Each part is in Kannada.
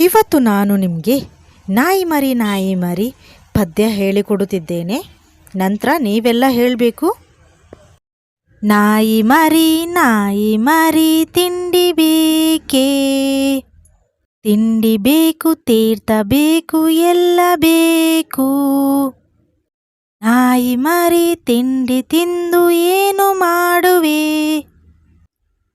ಇವತ್ತು ನಾನು ನಿಮಗೆ ನಾಯಿ ಮರಿ ನಾಯಿ ಮರಿ ಪದ್ಯ ಹೇಳಿಕೊಡುತ್ತಿದ್ದೇನೆ. ನಂತರ ನೀವೆಲ್ಲ ಹೇಳಬೇಕು. ನಾಯಿ ಮರಿ ನಾಯಿ ಮರಿ ತಿಂಡಿ ಬೇಕೇ? ತಿಂಡಿ ಬೇಕು, ತೀರ್ಥ ಬೇಕು, ಎಲ್ಲ ಬೇಕು. ನಾಯಿ ಮರಿ ತಿಂಡಿ ತಿಂದು ಏನು ಮಾಡುವೆ?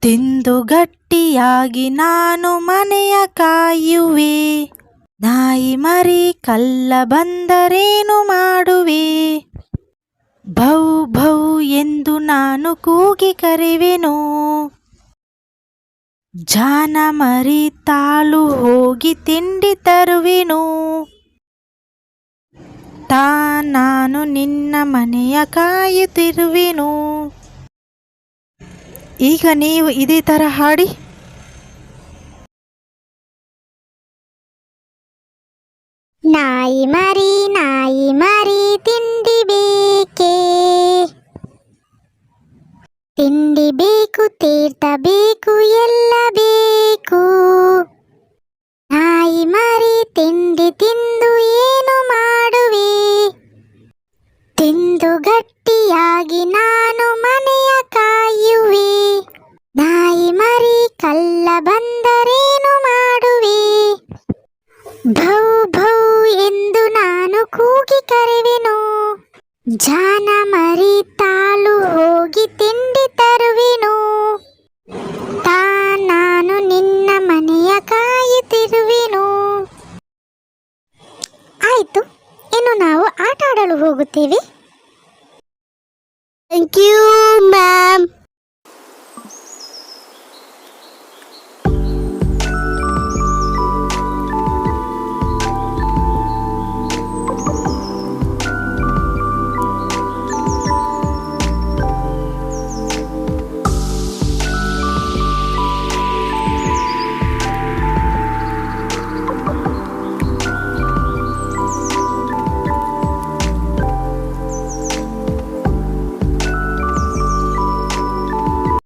ತಿಂದು ಗಟ್ಟಿಯಾಗಿ ನಾನು ಮನೆಯ ಕಾಯುವೆ. ನಾಯಿ ಮರಿ ಕಲ್ಲ ಬಂದರೇನು ಮಾಡುವೆ? ಭೌ ಭೌ ಎಂದು ನಾನು ಕೂಗಿ ಕರೆವೆನು. ಜಾನ ಮರಿ ತಾಳು ಹೋಗಿ ತಿಂಡಿ ತರುವೆನು. ತಾ ನಾನು ನಿನ್ನ ಮನೆಯ ಕಾಯುತ್ತಿರುವೆನು. ಈಗ ನೀವು ಇದೇ ಥರ ಹಾಡಿ. ನಾಯಿ ಮರಿ ನಾಯಿ ಮರಿ ತಿಂಡಿ ಬೇಕೇ? ತಿಂಡಿ ಬೇಕು, ತೀರ್ಥ ಬೇಕು, ಎಲ್ಲ ಬೇಕು. ನಾಯಿ ಮರಿ ತಿಂಡಿ ತಿಂದು ಏನು ಮರಿ ಕಲ್ಲ ಬಂದರೇನು ಮಾಡುವೆ? ಭೌ ಭೌ ಎಂದು ನಾನು ಕೂಗಿ ಕರೆವೆನು? ಜಾನ ಮರಿ ತಾಳು ಹೋಗಿ ತಿಂಡಿ ತರುವೆನು? ತಾ ನಾನು ನಿನ್ನ ಮನೆಯ ಕಾಯುತ್ತಿರುವೆನು ಆಯ್ತು, ಇನ್ನು ನಾವು ಆಟ ಆಡಲು ಹೋಗುತ್ತೇವೆ ಥ್ಯಾಂಕ್ ಯು